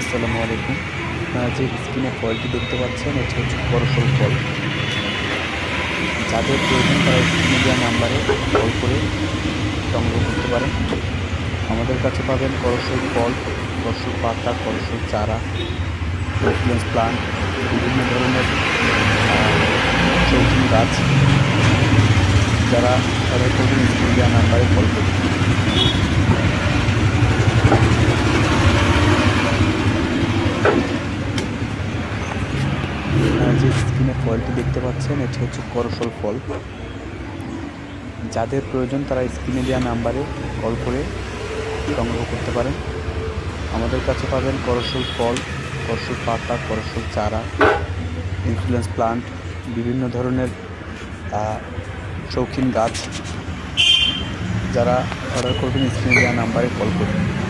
আসসালামু আলাইকুম। যে স্ক্রিনে ফলটি দেখতে পাচ্ছেন, এটি হচ্ছে করসল ফল যাদের প্রয়োজন তারা স্ক্রিনে নাম্বারে কল করে সংগ্রহ করতে পারেন। আমাদের কাছে পাবেন করসল ফল করসল পাতা করসল চারা ইনফ্লুয়েন্স প্লান্ট বিভিন্ন ধরনের শৌখিন গাছ। যারা তাদের প্রয়োজন স্ক্রিনে নাম্বারে কল করবেন যে স্ক্রিনে ফলটি দেখতে পাচ্ছেন, এটি হচ্ছে করসল ফল যাদের প্রয়োজন তারা স্ক্রিনে দেওয়া নাম্বারে কল করে সংগ্রহ করতে পারেন। আমাদের কাছে পাবেন করসল ফল করসল পাতা করসল চারা ইনফ্লুয়েন্স প্লান্ট বিভিন্ন ধরনের শৌখিন গাছ। যারা অর্ডার করবেন স্ক্রিনে দেওয়া নাম্বারে কল করবেন